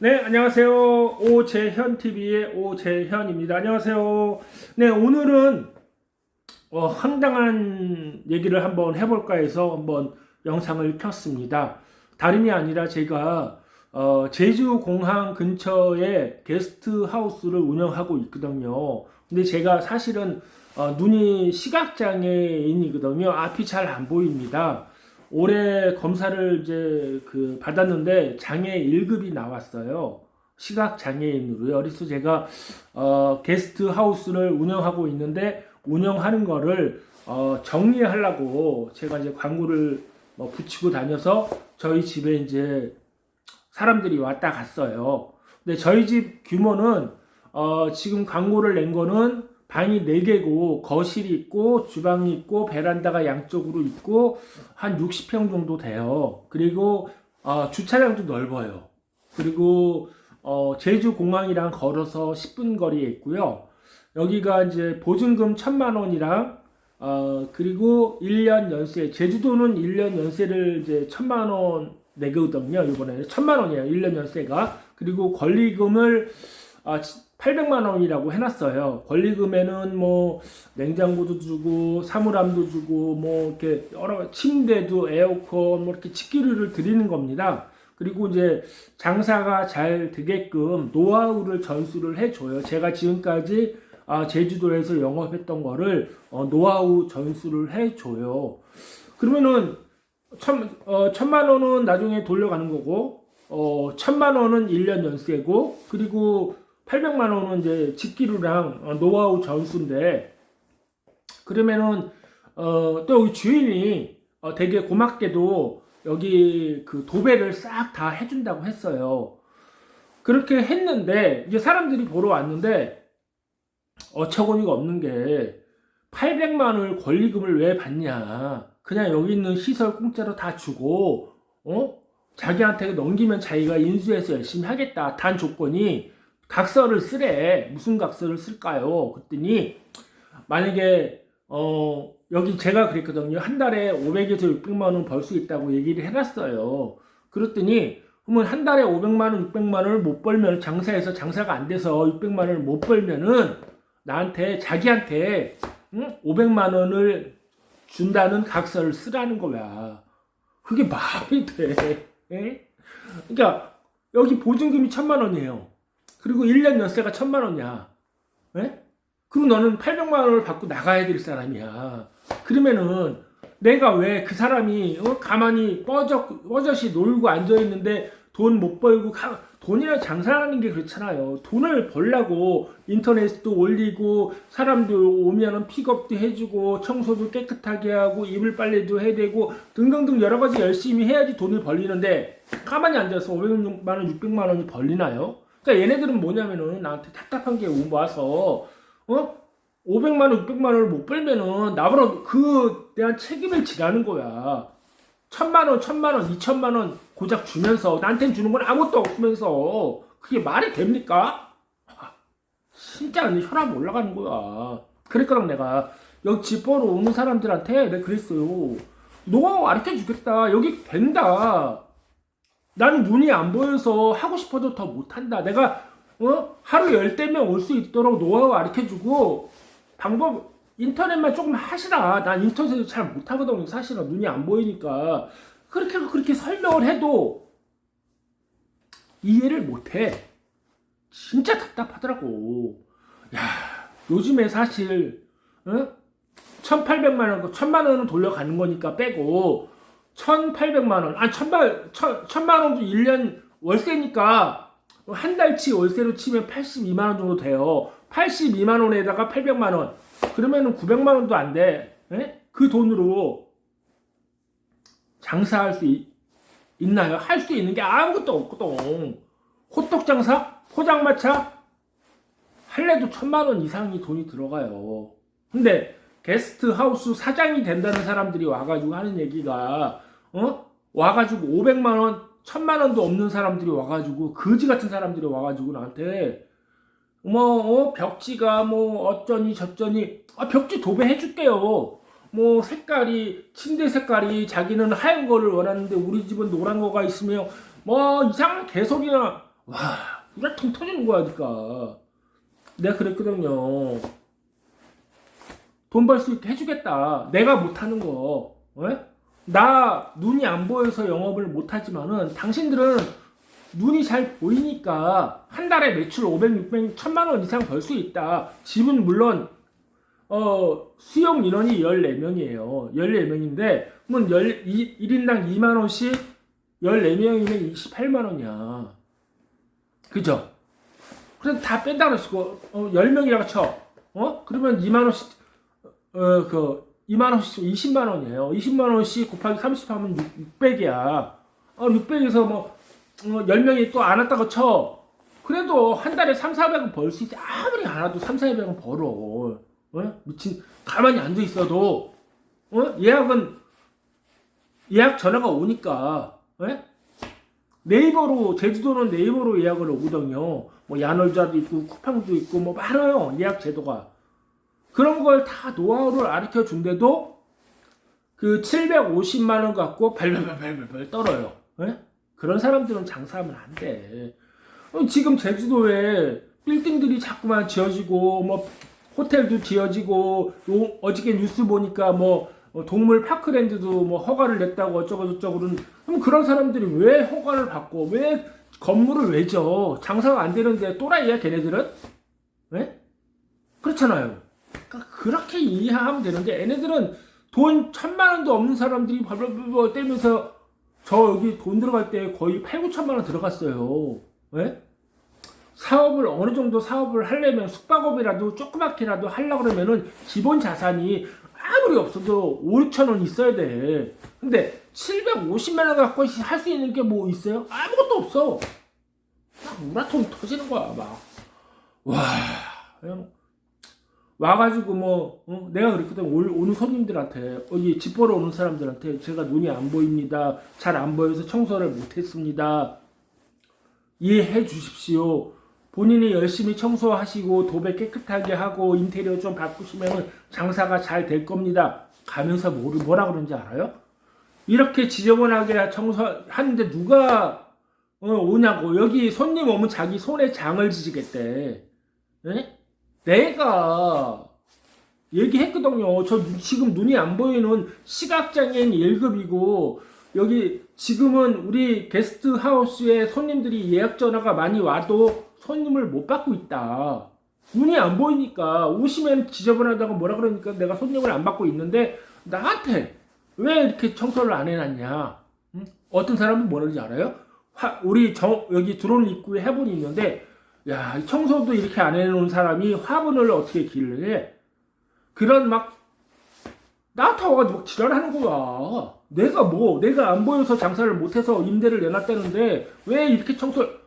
네, 안녕하세요. 오재현 TV의 오재현입니다. 안녕하세요. 네, 오늘은 어, 황당한 얘기를 한번 해볼까 해서 한번 영상을 켰습니다. 다름이 아니라 제가 어, 제주 공항 근처에 게스트 하우스를 운영하고 있거든요. 근데 제가 사실은 어, 눈이 시각장애인이거든요. 앞이 잘 안 보입니다. 올해 검사를 이제 그 받았는데 장애 1급이 나왔어요. 시각 장애인으로요. 그래서 제가 어, 게스트 하우스를 운영하고 있는데 운영하는 거를 어, 정리하려고 제가 이제 광고를 뭐 붙이고 다녀서 저희 집에 이제 사람들이 왔다 갔어요. 근데 저희 집 규모는 어, 지금 광고를 낸 거는 방이 4개고 거실이 있고 주방이 있고 베란다가 양쪽으로 있고 한 60평 정도 돼요. 그리고 어, 주차장도 넓어요. 그리고 어, 제주 공항이랑 걸어서 10분 거리에 있고요. 여기가 이제 보증금 1천만 원이랑 어, 그리고 1년 연세 제주도는 1년 연세를 이제 1천만 원 내거든요. 이번에 1천만 원이에요. 1년 연세가. 그리고 권리금을 아, 800만 원이라고 해놨어요. 권리금에는 뭐 냉장고도 주고 사물함도 주고 뭐 이렇게 여러 침대도 에어컨 뭐 이렇게 치기류를 드리는 겁니다. 그리고 이제 장사가 잘 되게끔 노하우를 전수를 해줘요. 제가 지금까지 아, 제주도에서 영업했던 거를 어, 노하우 전수를 해줘요. 그러면은 천, 어, 천만 원은 나중에 돌려가는 거고 어, 천만 원은 1년 연세고 그리고 800만 원은 이제 직기류랑 어, 노하우 전수인데 그러면은 어, 또 여기 주인이 어, 되게 고맙게도 여기 그 도배를 싹 다 해준다고 했어요. 그렇게 했는데 이제 사람들이 보러 왔는데 어처구니가 없는 게 800만 원을 권리금을 왜 받냐? 그냥 여기 있는 시설 공짜로 다 주고 어? 자기한테 넘기면 자기가 인수해서 열심히 하겠다. 단 조건이 각서를 쓰래. 무슨 각서를 쓸까요? 그랬더니 만약에 어 여기 제가 그랬거든요. 한 달에 500에서 600만 원 벌 수 있다고 얘기를 해놨어요. 그랬더니 그러면 한 달에 500만 원, 600만 원을 못 벌면 장사해서 장사가 안 돼서 600만 원을 못 벌면은 나한테 자기한테 응? 500만 원을 준다는 각서를 쓰라는 거야. 그게 말이 돼. 예? 그러니까 여기 보증금이 천만 원이에요. 그리고 1년 연세가 천만 원이야. 예? 그럼 너는 800만 원을 받고 나가야 될 사람이야. 그러면은 내가 왜 그 사람이 어? 가만히 뻐적 뻐젓이 놀고 앉아 있는데 돈 못 벌고 가, 돈이랑 장사하는 게 그렇잖아요. 돈을 벌라고 인터넷도 올리고 사람들 오면은 픽업도 해주고 청소도 깨끗하게 하고 이불 빨래도 해야 되고 등등등 여러 가지 열심히 해야지 돈을 벌리는데 가만히 앉아서 500만 원, 600만 원이 벌리나요? 그러니까 얘네들은 뭐냐면은 나한테 답답한 게 와서 어 500만 원, 600만 원을 못 벌면은 나보다 그 대한 책임을 지라는 거야. 천만 원, 천만 원, 이천만 원 고작 주면서 나한테는 주는 건 아무것도 없으면서 그게 말이 됩니까? 아, 진짜 혈압 올라가는 거야. 그러니까 내가 여기 집 보러 오는 사람들한테 내가 그랬어요. 노하우 가르쳐 주겠다. 여기 된다. 나는 눈이 안 보여서 하고 싶어도 더 못한다. 내가 어? 하루 열대 명올수 있도록 노하우 가르쳐 주고 방법 인터넷만 조금 하시라. 난 인터넷을 잘 못하거든요. 사실은 눈이 안 보이니까 그렇게 그렇게 설명을 해도 이해를 못해. 진짜 답답하더라고. 야 요즘에 사실 어? 1,800만 원, 1,000만 원은 돌려가는 거니까 빼고 1,800만 원, 아 1,000만 1,000만 원도 1년 월세니까 한 달치 월세로 치면 82만 원 정도 돼요. 82만 원에다가 800만 원. 그러면은 900만 원도 안 돼. 에? 그 돈으로 장사할 수 있, 나요 할 수 있는 게 아무것도 없거든. 호떡 장사? 포장마차? 할래도 천만 원 이상이 돈이 들어가요. 근데 게스트 하우스 사장이 된다는 사람들이 와가지고 하는 얘기가 어 와가지고 500만 원, 천만 원도 없는 사람들이 와가지고 거지 같은 사람들이 와가지고 나한테 뭐 어, 벽지가 뭐 어쩌니 저쩌니 아 벽지 도배해 줄게요. 뭐 색깔이 침대 색깔이 자기는 하얀 거를 원하는데 우리 집은 노란 거가 있으며 뭐 이상한 개소리나 와, 우리가 통 터지는 거야, 그니까. 내가 그랬거든요. 돈 벌 수 있게 해주겠다. 내가 못하는 거. 왜? 나 눈이 안 보여서 영업을 못하지만은 당신들은 눈이 잘 보이니까 한 달에 매출 500, 600, 1000만 원 이상 벌 수 있다. 집은 물론 어, 수용 인원이 14명이에요. 14명인데, 그러면 1, 1인당 2만 원씩 14명이면 28만 원이야. 그죠? 그래서 다 뺀다 그러시고, 어, 10명이라고 쳐. 어? 그러면 2만 원씩, 어, 그, 2만원씩 20만원이에요. 20만원씩 곱하기 30 하면 600이야. 어, 600에서 뭐, 어, 10명이 또 안 왔다고 쳐. 그래도 한 달에 3, 400은 벌 수 있지. 아무리 안 와도 3, 400은 벌어. 어? 미친 가만히 앉아 있어도 어? 예약은 예약 전화가 오니까 어? 네이버로 제주도는 네이버로 예약을 오거든요. 뭐 야놀자도 있고 쿠팡도 있고 뭐 많아요 예약 제도가 그런 걸 다 노하우를 가르쳐 준데도 그 750만 원 갖고 발발발발발 떨어요. 어? 그런 사람들은 장사하면 안 돼. 어, 지금 제주도에 빌딩들이 자꾸만 지어지고 뭐 호텔도 지어지고 요, 어저께 뉴스 보니까 뭐 어, 동물 파크랜드도 뭐 허가를 냈다고 어쩌고 저쩌고 그런 그럼 그런 사람들이 왜 허가를 받고 왜 건물을 왜 줘? 장사가 안 되는데 또라이야 걔네들은? 왜? 그렇잖아요. 그러니까 그렇게 이해하면 되는데 얘네들은 돈 천만 원도 없는 사람들이 벌벌벌 떼면서 저 여기 돈 들어갈 때 거의 8, 9천만 원 들어갔어요. 왜? 사업을 어느 정도 사업을 하려면 숙박업이라도 조그맣게라도 하려고 그러면은 기본 자산이 아무리 없어도 5천 원 있어야 돼. 근데 750만 원 갖고 할 수 있는 게 뭐 있어요? 아무것도 없어. 막 우라통 터지는 거야 막. 와 와가지고 뭐 어? 내가 그랬거든 올, 오는 손님들한테 여기 집 보러 오는 사람들한테 제가 눈이 안 보입니다. 잘 안 보여서 청소를 못했습니다. 이해해 주십시오. 본인이 열심히 청소하시고 도배 깨끗하게 하고 인테리어 좀 바꾸시면 장사가 잘 될 겁니다. 가면서 뭐를 뭐라 그런지 알아요? 이렇게 지저분하게 청소하는데 누가 어, 오냐고 여기 손님 오면 자기 손에 장을 지지겠대. 에? 내가 얘기했거든요. 저 지금 눈이 안 보이는 시각장애인 1급이고 여기 지금은 우리 게스트 하우스에 손님들이 예약 전화가 많이 와도 손님을 못 받고 있다. 눈이 안 보이니까 오시면 지저분하다고 뭐라 그러니까 내가 손님을 안 받고 있는데 나한테 왜 이렇게 청소를 안 해놨냐? 응? 어떤 사람은 뭐라는지 알아요? 화, 우리 정, 여기 들어온 입구에 해본이 있는데 야 청소도 이렇게 안 해놓은 사람이 화분을 어떻게 해? 그런 막 나한테 와가지고 막 지랄하는 거야. 내가 뭐 내가 안 보여서 장사를 못해서 임대를 내놨다는데 왜 이렇게 청소를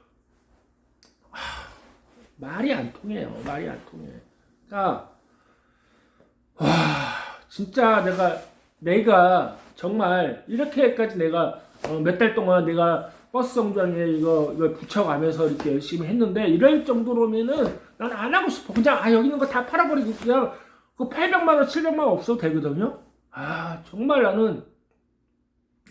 말이 안 통해요. 말이 안 통해. 그러니까 와 진짜 내가 내가 정말 이렇게까지 내가 어, 몇 달 동안 내가 버스 정장에 이거 이거 붙여가면서 이렇게 열심히 했는데 이럴 정도로면은 난 안 하고 싶어. 그냥 아 여기 있는 거 다 팔아버리고 그냥 그 800만 원, 700만 원 없어도 되거든요. 아 정말 나는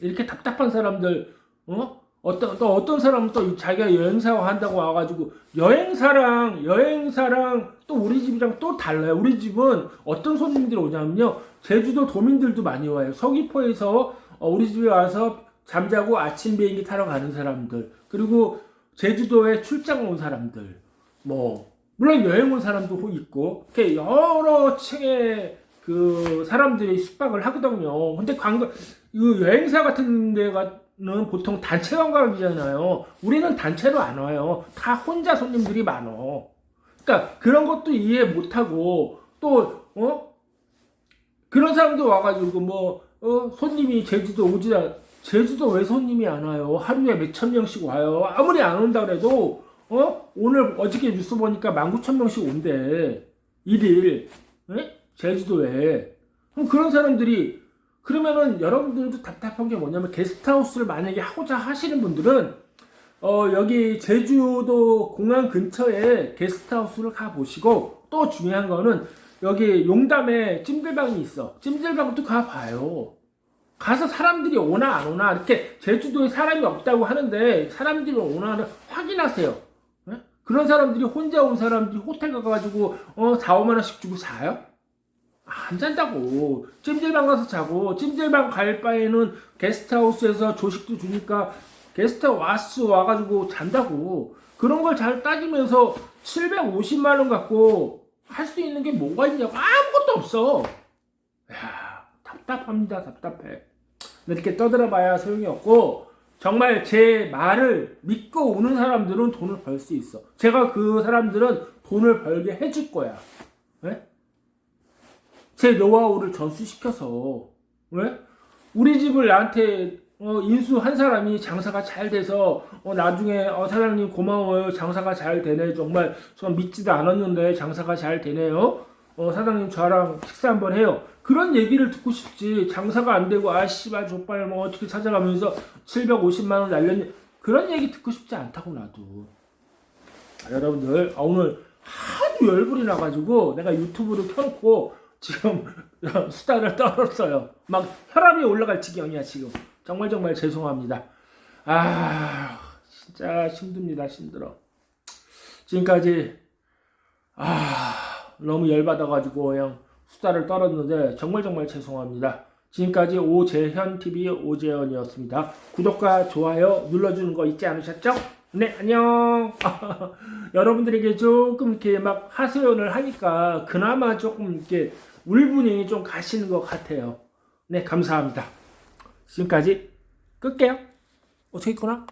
이렇게 답답한 사람들 어 어떤 또 어떤 사람은 또 자기가 여행사 한다고 와가지고 여행사랑 여행사랑 또 우리 집이랑 또 달라요. 우리 집은 어떤 손님들이 오냐면요. 제주도 도민들도 많이 와요. 서귀포에서 어, 우리 집에 와서 잠자고 아침 비행기 타러 가는 사람들 그리고 제주도에 출장 온 사람들 뭐 물론 여행 온 사람도 있고 이렇게 여러 층의 그 사람들이 숙박을 하거든요. 근데 관광 이 여행사 같은 데가 는 보통 단체 관광이잖아요. 우리는 단체로 안 와요. 다 혼자 손님들이 많어. 그러니까 그런 것도 이해 못 하고 또 어? 그런 사람도 와가지고 뭐 어? 손님이 제주도 오지 않 제주도 왜 손님이 안 와요? 하루에 몇 천 명씩 와요. 아무리 안 온다 그래도 어? 오늘 어저께 뉴스 보니까 만 구천 명씩 온대. 일일 에? 제주도에. 그럼 그런 사람들이 그러면은 여러분들도 답답한 게 뭐냐면 게스트하우스를 만약에 하고자 하시는 분들은 어 여기 제주도 공항 근처에 게스트하우스를 가 보시고 또 중요한 거는 여기 용담에 찜질방이 있어. 찜질방도 가 봐요. 가서 사람들이 오나 안 오나 이렇게 제주도에 사람이 없다고 하는데 사람들이 오나를 확인하세요. 그런 사람들이 혼자 온 사람들이 호텔 가가지고 어 4, 5만 원씩 주고 자요? 안 잔다고. 찜질방 가서 자고 찜질방 갈 바에는 게스트하우스에서 조식도 주니까 게스트하우스 와가지고 잔다고. 그런 걸 잘 따지면서 750만 원 갖고 할 수 있는 게 뭐가 있냐고 아무것도 없어. 야 답답합니다 답답해 이렇게 떠들어봐야 소용이 없고 정말 제 말을 믿고 오는 사람들은 돈을 벌 수 있어. 제가 그 사람들은 돈을 벌게 해줄 거야. 왜? 제 노하우를 전수시켜서. 왜? 우리 집을 나한테 어, 인수한 사람이 장사가 잘 돼서 어, 나중에 어, 사장님 고마워요. 장사가 잘 되네. 정말 전 믿지도 않았는데 장사가 잘 되네요 어, 사장님 저랑 식사 한번 해요 그런 얘기를 듣고 싶지 장사가 안 되고 아 씨발 족발 뭐 어떻게 찾아가면서 750만 원 날렸니 그런 얘기 듣고 싶지 않다고 나도 아, 여러분들 아, 오늘 하도 열불이 나가지고 내가 유튜브를 켜놓고 지금 수다를 떨었어요. 막 혈압이 올라갈 지경이야 지금. 정말 정말 죄송합니다. 아 진짜 힘듭니다 힘들어. 지금까지 아 너무 열받아가지고 그냥 수다를 떨었는데 정말 정말 죄송합니다. 지금까지 오재현 TV 오재현이었습니다. 구독과 좋아요 눌러주는 거 잊지 않으셨죠? 네 안녕. 여러분들에게 조금 이렇게 막 하소연을 하니까 그나마 조금 이렇게 울분이 좀 가시는 것 같아요. 네 감사합니다. 지금까지 끌게요. 어떻게 끊어?